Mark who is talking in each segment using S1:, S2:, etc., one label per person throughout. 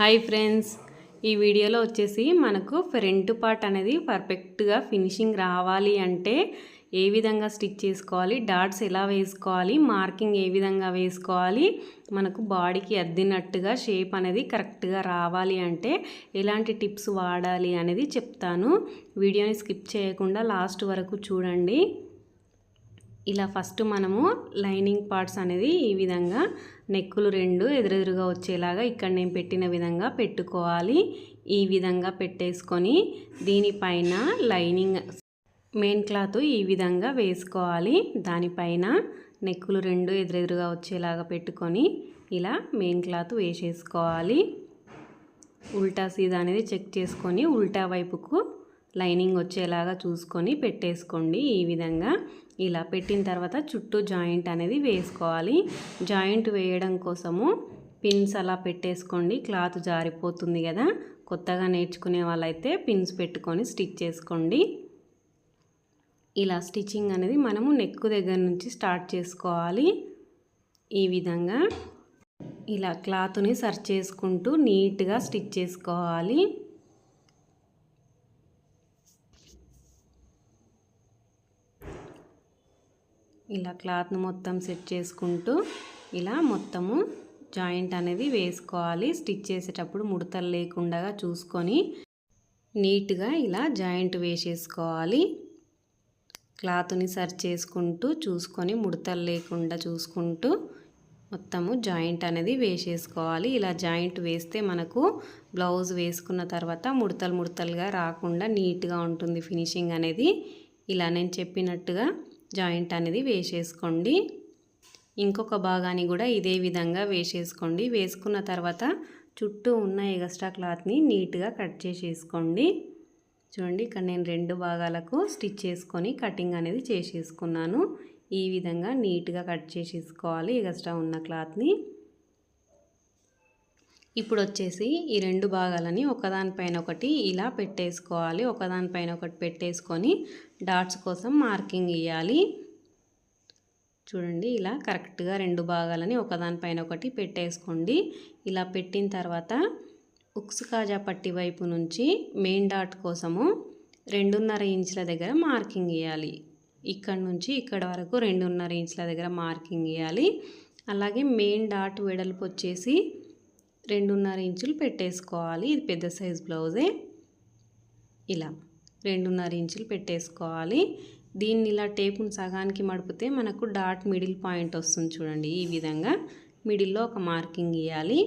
S1: Hi friends. ఈ వీడియోలో వచ్చేసి మనకు ఫ్రంట్ పార్ట్ అనేది పర్ఫెక్ట్గా ఫినిషింగ్ రావాలి అంటే ఏ విధంగా స్టిచ్ చేసుకోవాలి డాట్స్ ఎలా వేసుకోవాలి మార్కింగ్ ఏ విధంగా వేసుకోవాలి మనకు బాడీకి అద్దినట్టుగా షేప్ అనేది కరెక్ట్గా రావాలి అంటే ఎలాంటి టిప్స్ వాడాలి అనేది చెప్తాను. వీడియోని స్కిప్ చేయకుండా లాస్ట్ వరకు చూడండి. ఇలా ఫస్ట్ మనము లైనింగ్ పార్ట్స్ అనేది ఈ విధంగా నెక్కులు రెండు ఎదురెదురుగా వచ్చేలాగా ఇక్కడ నేను పెట్టిన విధంగా పెట్టుకోవాలి. ఈ విధంగా పెట్టేసుకొని దీనిపైన లైనింగ్ మెయిన్ క్లాత్ ఈ విధంగా వేసుకోవాలి. దానిపైన నెక్కులు రెండు ఎదురెదురుగా వచ్చేలాగా పెట్టుకొని ఇలా మెయిన్ క్లాత్ వేసేసుకోవాలి. ఉల్టా సీదా అనేది చెక్ చేసుకొని ఉల్టా వైపుకు లైనింగ్ వచ్చేలాగా చూసుకొని పెట్టేసుకోండి ఈ విధంగా. ఇలా పెట్టిన తర్వాత చుట్టూ జాయింట్ అనేది వేసుకోవాలి. జాయింట్ వేయడం కోసము పిన్స్ అలా పెట్టేసుకోండి. క్లాత్ జారిపోతుంది కదా. కొత్తగా నేర్చుకునే వాళ్ళైతే పిన్స్ పెట్టుకొని స్టిచ్ చేసుకోండి. ఇలా స్టిచ్చింగ్ అనేది మనము నెక్ దగ్గర నుంచి స్టార్ట్ చేసుకోవాలి. ఈ విధంగా ఇలా క్లాత్ని సర్చ్ చేసుకుంటూ నీట్గా స్టిచ్ చేసుకోవాలి. ఇలా క్లాత్ను మొత్తం సెట్ చేసుకుంటూ ఇలా మొత్తము జాయింట్ అనేది వేసుకోవాలి. స్టిచ్ చేసేటప్పుడు ముడతలు లేకుండా చూసుకొని నీట్గా ఇలా జాయింట్ వేసేసుకోవాలి. క్లాత్ని సర్చ్ చేసుకుంటూ చూసుకొని ముడతలు లేకుండా చూసుకుంటూ మొత్తము జాయింట్ అనేది వేసేసుకోవాలి. ఇలా జాయింట్ వేస్తే మనకు బ్లౌజ్ వేసుకున్న తర్వాత ముడతలు ముడతలుగా రాకుండా నీట్గా ఉంటుంది ఫినిషింగ్ అనేది. ఇలా నేను చెప్పినట్టుగా జాయింట్ అనేది వేసేసుకోండి. ఇంకొక భాగాన్ని కూడా ఇదే విధంగా వేసేసుకోండి. వేసుకున్న తర్వాత చుట్టూ ఉన్న ఎగస్ట్రా క్లాత్ని నీట్గా కట్ చేసేసుకోండి. చూడండి ఇక్కడ నేను రెండు భాగాలకు స్టిచ్ చేసుకొని కటింగ్ అనేది చేసేసుకున్నాను. ఈ విధంగా నీట్గా కట్ చేసేసుకోవాలి ఎగస్ట్రా ఉన్న క్లాత్ని. ఇప్పుడు వచ్చేసి ఈ రెండు భాగాలని ఒకదానిపైన ఒకటి ఇలా పెట్టేసుకోవాలి. ఒకదానిపైన ఒకటి పెట్టేసుకొని డాట్స్ కోసం మార్కింగ్ ఇవ్వాలి చూడండి ఇలా కరెక్ట్గా రెండు భాగాలని ఒకదానిపైన ఒకటి పెట్టేసుకోండి. ఇలా పెట్టిన తర్వాత ఉక్స్ కాజా పట్టి వైపు నుంచి మెయిన్ డాట్ కోసము రెండున్నర ఇంచుల దగ్గర మార్కింగ్ ఇవ్వాలి ఇక్కడ నుంచి ఇక్కడ వరకు రెండున్నర ఇంచుల దగ్గర మార్కింగ్ ఇవ్వాలి అలాగే మెయిన్ డాట్ వెడల్పు వచ్చేసి రెండున్నర ఇంచులు పెట్టేసుకోవాలి. ఇది పెద్ద సైజ్ బ్లౌజే. ఇలా రెండున్నర ఇంచులు పెట్టేసుకోవాలి. దీన్ని ఇలా టేపును సగానికి మడిపితే మనకు డాట్ మిడిల్ పాయింట్ వస్తుంది చూడండి. ఈ విధంగా మిడిల్లో ఒక మార్కింగ్ ఇవ్వాలి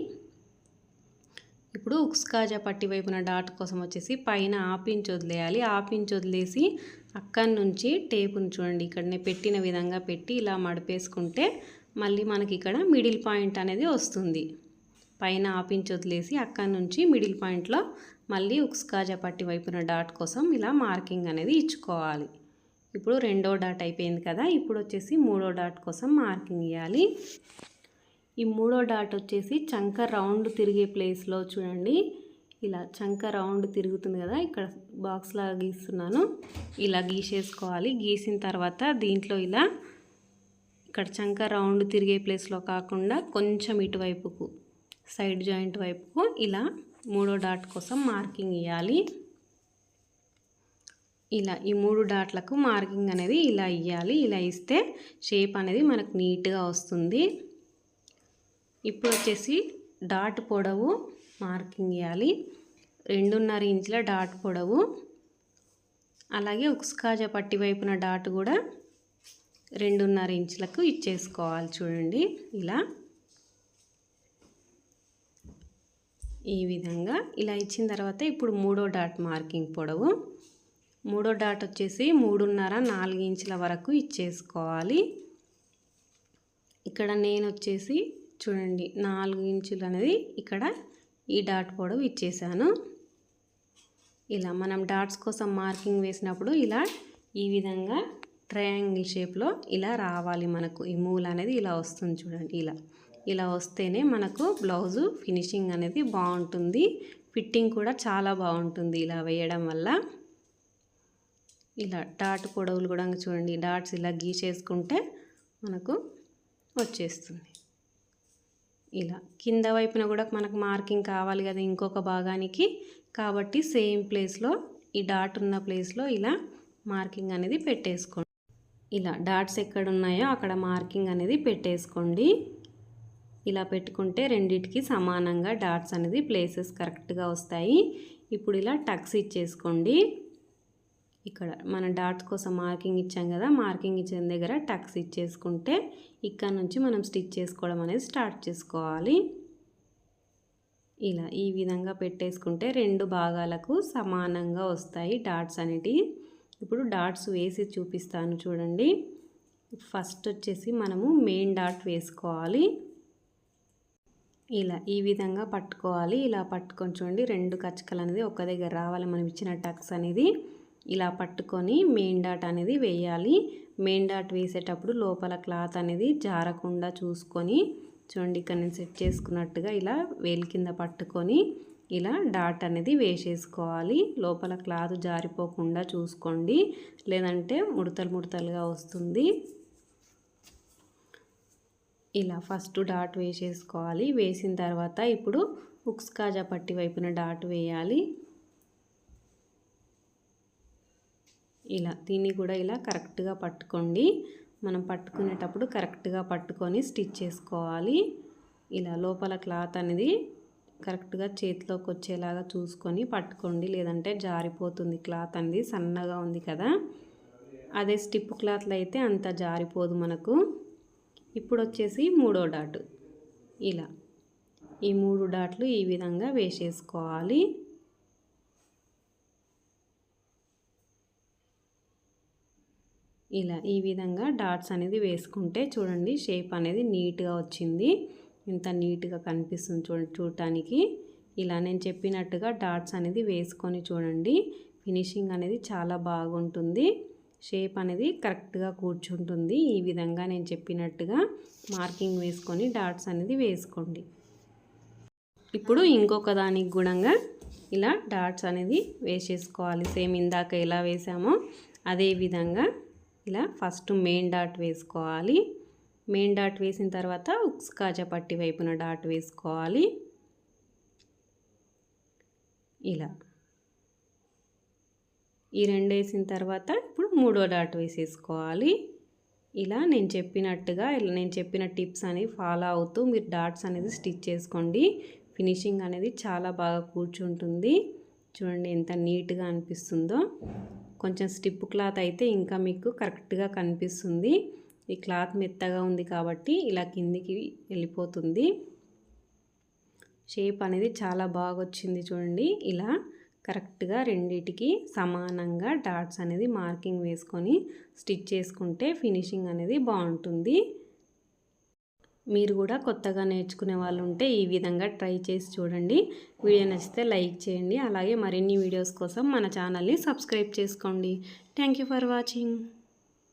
S1: ఇప్పుడు ఉక్స్కాజా పట్టి వైపున డాట్ కోసం వచ్చేసి పైన ఆపించి వదిలేయాలి. ఆపించి వదిలేసి అక్కడి నుంచి టేపును చూడండి. ఇక్కడ పెట్టిన విధంగా పెట్టి ఇలా మడిపేసుకుంటే మళ్ళీ మనకి ఇక్కడ మిడిల్ పాయింట్ అనేది వస్తుంది. పైన ఆపించి వదిలేసి అక్కడి నుంచి మిడిల్ పాయింట్లో మళ్ళీ ఉక్స్ పట్టి వైపున డాట్ కోసం ఇలా మార్కింగ్ అనేది ఇచ్చుకోవాలి. ఇప్పుడు రెండో డాట్ అయిపోయింది కదా ఇప్పుడు వచ్చేసి మూడో డాట్ కోసం మార్కింగ్ ఇవ్వాలి ఈ మూడో డాట్ వచ్చేసి చంక రౌండ్ తిరిగే ప్లేస్లో చూడండి. ఇలా చంక రౌండ్ తిరుగుతుంది కదా ఇక్కడ బాక్స్లా గీస్తున్నాను. ఇలా గీసేసుకోవాలి. గీసిన తర్వాత దీంట్లో ఇలా ఇక్కడ చంక రౌండ్ తిరిగే ప్లేస్లో కాకుండా కొంచెం ఇటువైపుకు సైడ్ జాయింట్ వైపుకు ఇలా మూడో డాట్ కోసం మార్కింగ్ ఇవ్వాలి ఇలా ఈ మూడు డాట్లకు మార్కింగ్ అనేది ఇలా ఇవ్వాలి ఇలా ఇస్తే షేప్ అనేది మనకు నీట్గా వస్తుంది. ఇప్పుడు వచ్చేసి డాట్ పొడవు మార్కింగ్ ఇవ్వాలి రెండున్నర ఇంచుల డాట్ పొడవు. అలాగే ఉక్స్కాజా పట్టి వైపున డాట్ కూడా రెండున్నర ఇంచులకు ఇచ్చేసుకోవాలి చూడండి. ఇలా ఈ విధంగా ఇలా ఇచ్చిన తర్వాత ఇప్పుడు మూడో డాట్ మార్కింగ్ పొడవు. మూడో డాట్ వచ్చేసి మూడున్నర నాలుగు ఇంచుల వరకు ఇచ్చేసుకోవాలి. ఇక్కడ నేను వచ్చేసి చూడండి నాలుగు ఇంచులు అనేది ఇక్కడ ఈ డాట్ పొడవు ఇచ్చేసాను. ఇలా మనం డాట్స్ కోసం మార్కింగ్ వేసినప్పుడు ఇలా ఈ విధంగా ట్రయాంగిల్ షేప్లో ఇలా రావాలి మనకు. ఈ మూల అనేది ఇలా వస్తుంది చూడండి ఇలా. ఇలా వస్తేనే మనకు బ్లౌజు ఫినిషింగ్ అనేది బాగుంటుంది. ఫిట్టింగ్ కూడా చాలా బాగుంటుంది ఇలా వేయడం వల్ల. ఇలా డాట్ పొడవులు కూడా చూడండి డాట్స్ ఇలా గీసేసుకుంటే మనకు వచ్చేస్తుంది. ఇలా కింద వైపున కూడా మనకు మార్కింగ్ కావాలి కదా ఇంకొక భాగానికి. కాబట్టి సేమ్ ప్లేస్లో ఈ డాట్ ఉన్న ప్లేస్లో ఇలా మార్కింగ్ అనేది పెట్టేసుకోండి. ఇలా డాట్స్ ఎక్కడ ఉన్నాయో అక్కడ మార్కింగ్ అనేది పెట్టేసుకోండి. ఇలా పెట్టుకుంటే రెండిటికి సమానంగా డాట్స్ అనేది ప్లేసెస్ కరెక్ట్గా వస్తాయి. ఇప్పుడు ఇలా టక్స్ ఇచ్చేసుకోండి. ఇక్కడ మన డాట్స్ కోసం మార్కింగ్ ఇచ్చాం కదా మార్కింగ్ ఇచ్చిన దగ్గర టక్స్ ఇచ్చేసుకుంటే ఇక్కడ నుంచి మనం స్టిచ్ చేసుకోవడం అనేది స్టార్ట్ చేసుకోవాలి. ఇలా ఈ విధంగా పెట్టేసుకుంటే రెండు భాగాలకు సమానంగా వస్తాయి డాట్స్ అనేటివి. ఇప్పుడు డాట్స్ వేసి చూపిస్తాను చూడండి. ఫస్ట్ వచ్చేసి మనము మెయిన్ డాట్ వేసుకోవాలి. ఇలా ఈ విధంగా పట్టుకోవాలి. ఇలా పట్టుకొని చూడండి రెండు కచ్చకలు అనేది ఒక దగ్గర రావాలి. మనం ఇచ్చిన టక్స్ అనేది ఇలా పట్టుకొని మెయిన్ డాట్ అనేది వేయాలి. మెయిన్ డాట్ వేసేటప్పుడు లోపల క్లాత్ అనేది జారకుండా చూసుకొని చూడండి ఇక్కడ నేను సెట్ చేసుకున్నట్టుగా ఇలా వేలి కింద పట్టుకొని ఇలా డాట్ అనేది వేసేసుకోవాలి. లోపల క్లాత్ జారిపోకుండా చూసుకోండి. లేదంటే ముడతలు ముడతలుగా వస్తుంది. ఇలా ఫస్ట్ డాట్ వేసేసుకోవాలి. వేసిన తర్వాత ఇప్పుడు ఉక్స్ కాజా పట్టి వైపున డాట్ వేయాలి. ఇలా దీన్ని కూడా ఇలా కరెక్ట్గా పట్టుకోండి. మనం పట్టుకునేటప్పుడు కరెక్ట్గా పట్టుకొని స్టిచ్ చేసుకోవాలి. ఇలా లోపల క్లాత్ అనేది కరెక్ట్గా చేతిలోకి వచ్చేలాగా చూసుకొని పట్టుకోండి. లేదంటే జారిపోతుంది క్లాత్ అనేది సన్నగా ఉంది కదా. అదే స్టిప్ క్లాత్లో అయితే అంత జారిపోదు మనకు. ఇప్పుడు వచ్చేసి మూడో డాట్. ఇలా. ఈ మూడు డాట్లు ఈ విధంగా వేసేసుకోవాలి. ఇలా ఈ విధంగా డాట్స్ అనేది వేసుకుంటే చూడండి షేప్ అనేది నీట్గా వచ్చింది. ఇంత నీట్గా కనిపిస్తుంది చూ చూడటానికి. ఇలా నేను చెప్పినట్టుగా డాట్స్ అనేది వేసుకొని చూడండి. ఫినిషింగ్ అనేది చాలా బాగుంటుంది. షేప్ అనేది కరెక్ట్గా కూర్చుంటుంది. ఈ విధంగా నేను చెప్పినట్టుగా మార్కింగ్ వేసుకొని డాట్స్ అనేది వేసుకోండి. ఇప్పుడు ఇంకొక దానికి గుణంగా ఇలా డాట్స్ అనేది వేసేసుకోవాలి. సేమ్ ఇందాక ఎలా వేసామో అదే విధంగా ఇలా ఫస్ట్ మెయిన్ డాట్ వేసుకోవాలి. మెయిన్ డాట్ వేసిన తర్వాత ఉక్స్ కాజా పట్టి వైపున డాట్ వేసుకోవాలి. ఇలా. ఈ రెండు వేసిన తర్వాత ఇప్పుడు మూడో డాట్ వేసేసుకోవాలి. ఇలా నేను చెప్పినట్టుగా ఇలా నేను చెప్పిన టిప్స్ అనేవి ఫాలో అవుతూ మీరు డాట్స్ అనేది స్టిచ్ చేసుకోండి. ఫినిషింగ్ అనేది చాలా బాగా కూర్చుంటుంది. చూడండి ఎంత నీట్గా అనిపిస్తుందో. కొంచెం స్టిప్ క్లాత్ అయితే ఇంకా మీకు కరెక్ట్గా కనిపిస్తుంది. ఈ క్లాత్ మెత్తగా ఉంది కాబట్టి ఇలా కిందికి వెళ్ళిపోతుంది. షేప్ అనేది చాలా బాగా వచ్చింది చూడండి. ఇలా కరెక్ట్గా రెండిటికి సమానంగా డాట్స్ అనేది మార్కింగ్ వేసుకొని స్టిచ్ చేసుకుంటే ఫినిషింగ్ అనేది బాగుంటుంది. మీరు కూడా కొత్తగా నేర్చుకునే వాళ్ళు ఉంటే ఈ విధంగా ట్రై చేసి చూడండి. వీడియో నచ్చితే లైక్ చేయండి. అలాగే మరిన్ని వీడియోస్ కోసం మన ఛానల్ని సబ్స్క్రైబ్ చేసుకోండి. Thank for watching.